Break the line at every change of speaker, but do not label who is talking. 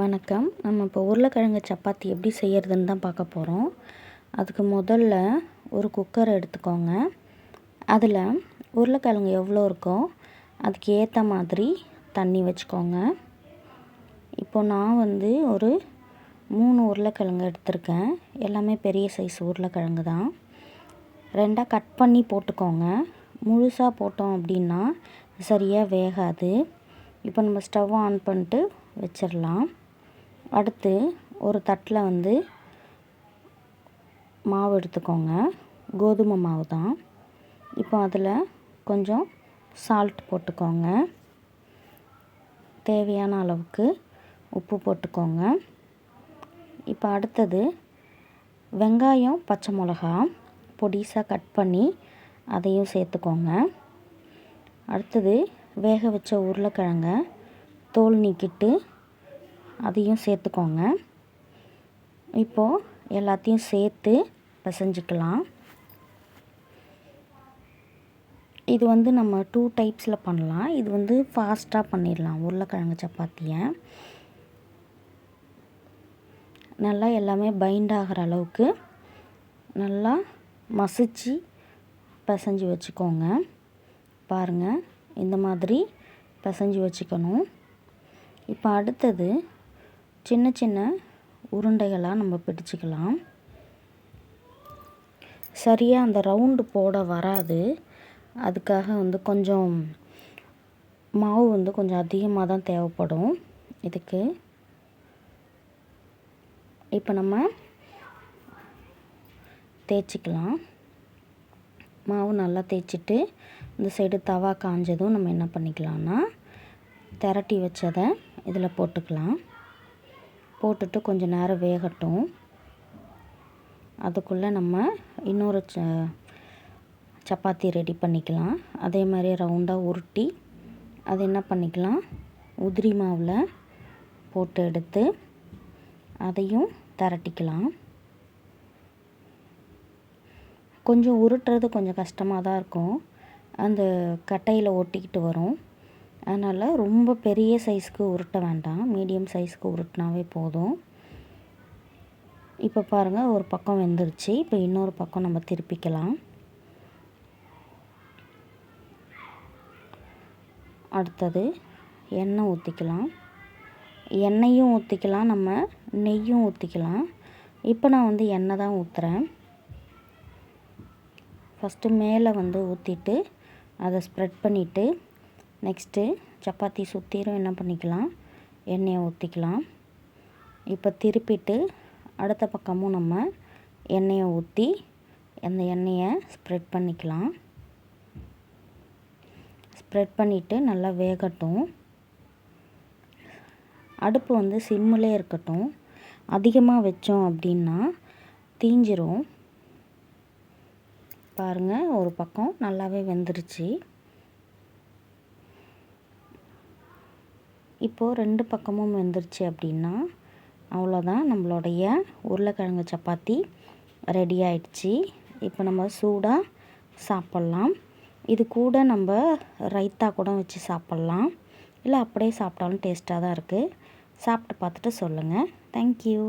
வணக்கம். நம்ம இப்போ உருளைக்கிழங்கு சப்பாத்தி எப்படி செய்கிறதுன்னு தான் பார்க்க போகிறோம் அதுக்கு முதல்ல ஒரு குக்கர் எடுத்துக்கோங்க. அதில் உருளைக்கிழங்கு எவ்வளோ இருக்கோ அதுக்கு ஏற்ற மாதிரி தண்ணி வச்சுக்கோங்க. இப்போ நான் வந்து ஒரு மூணு உருளைக்கிழங்கு எடுத்திருக்கேன். எல்லாமே பெரிய சைஸ் உருளைக்கிழங்கு தான். ரெண்டாக கட் பண்ணி போட்டுக்கோங்க. முழுசாக போட்டோம் அப்படின்னா சரியாக வேகாது. இப்போ நம்ம ஸ்டவ் ஆன் பண்ணிட்டு வச்சிடலாம். அடுத்து ஒரு தட்டில் வந்து மாவு எடுத்துக்கோங்க. கோதுமை மாவு தான். இப்போ அதில் கொஞ்சம் சால்ட் போட்டுக்கோங்க. தேவையான அளவுக்கு உப்பு போட்டுக்கோங்க. இப்போ அடுத்தது வெங்காயம் பச்சை மிளகா பொடிசாக கட் பண்ணி அதையும் சேர்த்துக்கோங்க. அடுத்தது வேக வச்ச உருளைக்கிழங்க தோல் நீக்கிட்டு அதையும் சேர்த்துக்கோங்க. இப்போது எல்லாத்தையும் சேர்த்து பிசைஞ்சிக்கலாம். இது வந்து நம்ம டூ டைப்ஸில் பண்ணலாம். இது வந்து ஃபாஸ்ட்டாக பண்ணிடலாம். உருளைக்கிழங்கு சப்பாத்தியை. நல்லா எல்லாமே பைண்ட் ஆகிற அளவுக்கு நல்லா மசிச்சு பிசைஞ்சு வச்சுக்கோங்க. பாருங்கள் இந்த மாதிரி பிசைஞ்சு வச்சுக்கணும். இப்போ அடுத்தது சின்ன சின்ன உருண்டைகளாக நம்ம பிடிச்சிக்கலாம். சரியாக அந்த ரவுண்டு போட வராது. அதுக்காக வந்து கொஞ்சம் மாவு வந்து கொஞ்சம் அதிகமாக தான் தேவைப்படும். இதுக்கு இப்போ நம்ம தேய்ச்சிக்கலாம். மாவு நல்லா தேய்ச்சிட்டு இந்த சைடு தவா காஞ்சதும் நம்ம என்ன பண்ணிக்கலாம்னா திரட்டி வச்சதை இதில் போட்டுக்கலாம். போட்டுட்டு கொஞ்சம் நேரம் வேகட்டும். அதுக்குள்ளே நம்ம இன்னொரு ச சப்பாத்தி ரெடி பண்ணிக்கலாம். அதே மாதிரி ரவுண்டாக உருட்டி அது என்ன பண்ணிக்கலாம்? உதிரி மாவில் போட்டு எடுத்து அதையும் திரட்டிக்கலாம். கொஞ்சம் உருட்டுறது கொஞ்சம் கஷ்டமாக தான் இருக்கும். அந்த கட்டையில் ஒட்டிக்கிட்டு வரும். அதனால் ரொம்ப பெரிய சைஸ்க்கு உருட்ட வேண்டாம். மீடியம் சைஸ்க்கு உருட்டினாவே போதும். இப்போ பாருங்கள் ஒரு பக்கம் வெந்துருச்சு. இப்போ இன்னொரு பக்கம் நம்ம திருப்பிக்கலாம். அடுத்தது எண்ணெய் ஊற்றிக்கலாம் எண்ணெயும் ஊற்றிக்கலாம் நம்ம நெய்யும் ஊற்றிக்கலாம் இப்போ நான் வந்து எண்ணெய் தான் ஊற்றுறேன் ஃபஸ்ட்டு மேலே வந்து ஊற்றிட்டு அதை ஸ்ப்ரெட் பண்ணிவிட்டு நெக்ஸ்ட்டு சப்பாத்தி சுற்றிலும் என்ன பண்ணிக்கலாம்? எண்ணெயை ஊற்றிக்கலாம் இப்போ திருப்பிட்டு அடுத்த பக்கமும் நம்ம எண்ணெயை ஊற்றி அந்த எண்ணெயை ஸ்ப்ரெட் பண்ணிக்கலாம். ஸ்ப்ரெட் பண்ணிவிட்டு நல்லா வேகட்டும். அடுப்பு வந்து சிம்மிலே இருக்கட்டும். அதிகமாக வச்சோம் அப்படின்னா தீஞ்சிரும். பாருங்கள் ஒரு பக்கம் நல்லாவே வெந்துருச்சு. இப்போது ரெண்டு பக்கமும் வெந்துருச்சு அப்படின்னா அவ்வளோதான் நம்மளுடைய உருளைக்கிழங்கு சப்பாத்தி ரெடி ஆயிடுச்சு. இப்போ நம்ம சூடாக சாப்பிட்லாம். இது கூட நம்ம ரைத்தா கூட வச்சு சாப்பிட்லாம். இல்லை அப்படியே சாப்பிட்டாலும் டேஸ்ட்டாக தான் இருக்குது சாப்பிட்டு பார்த்துட்டு சொல்லுங்கள் தேங்க்யூ